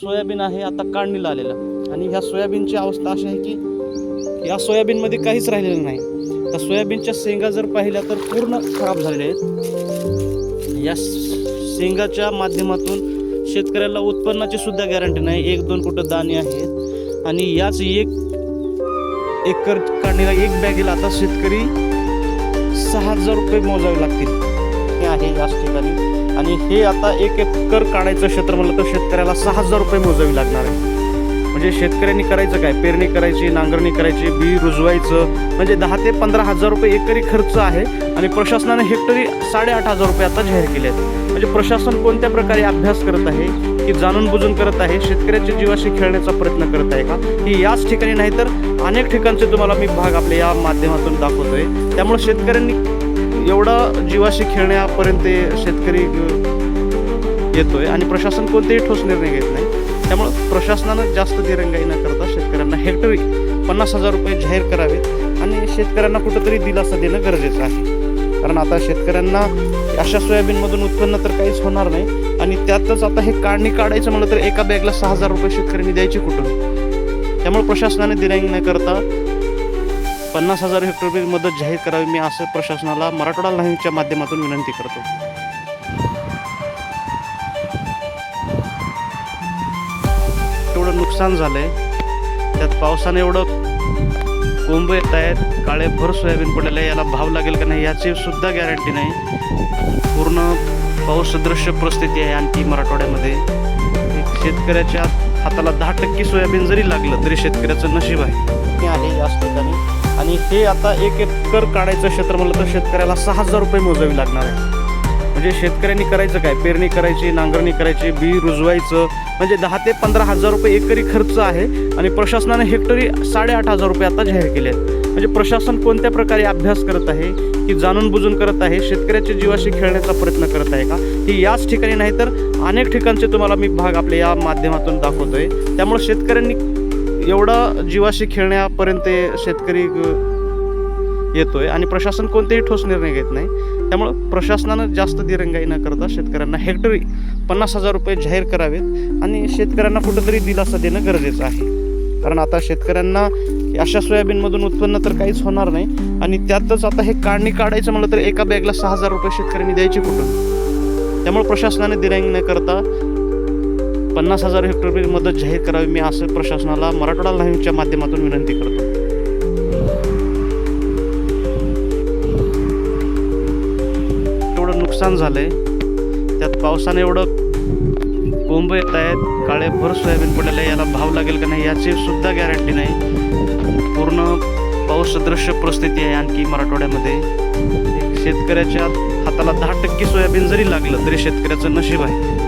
Soybean आहे आता काढणीला आलेलं. आणि ह्या सोयाबीनची अवस्था अशी आहे की या सोयाबीनमध्ये काहीच राहिलेलं नाही. त्या सोयाबीनच्या शेंगा जर पाहिल्या तर पूर्ण खराब झालेल्या आहेत. या शेंगाच्या माध्यमातून शेतकऱ्याला उत्पन्नाची सुद्धा गॅरंटी नाही. एक दोन कुठं दाणे आहेत. आणि याच एक एकर काढणीला एक बॅगेला आता शेतकरी सहा हजार रुपये मोजावे लागतील. हे आहे याच ठिकाणी. आणि हे आता एक एक कर काढायचं क्षेत्र म्हणलं तर शेतकऱ्याला सहा हजार रुपये मोजावी लागणार आहे. म्हणजे शेतकऱ्यांनी करायचं काय? पेरणी करायची नांगरणी करायची बी रुजवायचं. म्हणजे दहा ते पंधरा हजार रुपये एकरी खर्च आहे आणि प्रशासनाने हेक्टरी साडेआठ हजार रुपये आता जाहीर केले आहेत. म्हणजे प्रशासन कोणत्या प्रकारे अभ्यास करत आहे की जाणून बुजून करत आहे शेतकऱ्याच्या जीवाशी खेळण्याचा प्रयत्न करत आहे का? की याच ठिकाणी नाही तर अनेक ठिकाणचे तुम्हाला मी भाग आपल्या या माध्यमातून दाखवतोय. त्यामुळे शेतकऱ्यांनी एवढा जीवाशी खेळण्यापर्यंत शेतकरी येतोय आणि प्रशासन कोणतेही ठोस निर्णय घेत नाही. त्यामुळं प्रशासनानं जास्त दिरंगाई न करता शेतकऱ्यांना हेक्टरी पन्नास हजार रुपये जाहीर करावेत आणि शेतकऱ्यांना कुठंतरी दिलासा देणं गरजेचं आहे. कारण आता शेतकऱ्यांना अशा सोयाबीनमधून उत्पन्न तर काहीच होणार नाही आणि त्यातच आता हे काढणी काढायचं म्हणलं तर एका बॅगला सहा हजार रुपये शेतकऱ्यांनी द्यायचे कुठून त्यामुळे प्रशासनाने दिरंगी न करता पन्नास हजार हेक्टर रुपये मदत जाहीर करावी मी असं प्रशासनाला मराठवाडा लाईव्हच्या माध्यमातून विनंती करतो. एवढं नुकसान झालंय. त्यात पावसाने एवढं कोंब येत आहेत काळे भर सोयाबीन पडलेलं आहे याला भाव लागेल का नाही याची सुद्धा गॅरंटी नाही. पूर्ण पाऊसदृश्य परिस्थिती आहे आणखी मराठवाड्यामध्ये. शेतकऱ्याच्या हाताला दहा टक्के सोयाबीन जरी लागलं तरी शेतकऱ्याचं नशीब आहे. हे आहे याच ठिकाणी आणि हे आता एक एकर काढायचं क्षेत्र म्हणलं तर शेतकऱ्याला सहा हजार रुपये मोजावी लागणार आहे. म्हणजे शेतकऱ्यांनी करायचं काय? पेरणी करायची नांगरणी करायची बी रुजवायचं. म्हणजे दहा ते पंधरा हजार रुपये एकरी खर्च आहे आणि प्रशासनाने हेक्टरी साडेआठ हजार रुपये आता जाहीर केले आहेत. म्हणजे प्रशासन कोणत्या प्रकारे अभ्यास करत आहे की जाणून बुजून करत आहे शेतकऱ्याच्या जीवाशी खेळण्याचा प्रयत्न करत आहे का? ही याच ठिकाणी नाही तर अनेक ठिकाणचे तुम्हाला मी भाग आपल्या या माध्यमातून दाखवतोय. त्यामुळे शेतकऱ्यांनी एवढा जीवाशी खेळण्यापर्यंत शेतकरी येतोय. आणि प्रशासन कोणतेही ठोस निर्णय घेत नाही. त्यामुळं प्रशासनानं जास्त दिरंगाई न करता शेतकऱ्यांना हेक्टरी पन्नास हजार रुपये जाहीर करावेत आणि शेतकऱ्यांना कुठंतरी दिलासा देणं गरजेचं आहे. कारण आता शेतकऱ्यांना अशा सोयाबीनमधून उत्पन्न तर काहीच होणार नाही आणि त्यातच आता हे काढणी काढायचं म्हणलं तर एका बॅगला सहा हजार रुपये शेतकऱ्यांनी द्यायचे कुठून? त्यामुळे प्रशासनाने दिरंगी न करता पन्नास हजार हेक्टर मदत जाहीर करावी मी असं प्रशासनाला मराठवाडा लाईव्हच्या माध्यमातून विनंती करतो. एवढं नुकसान झालंय. त्यात पावसाने एवढं कोंब येत आहेत काळे भर सोयाबीन पडलेलं आहे याला भाव लागेल का नाही याची सुद्धा गॅरंटी नाही. पूर्ण पाऊस सदृश्य परिस्थिती आहे आणखी मराठवाड्यामध्ये. शेतकऱ्याच्या हाताला दहा टक्के सोयाबीन जरी लागलं तरी शेतकऱ्याचं नशीब आहे.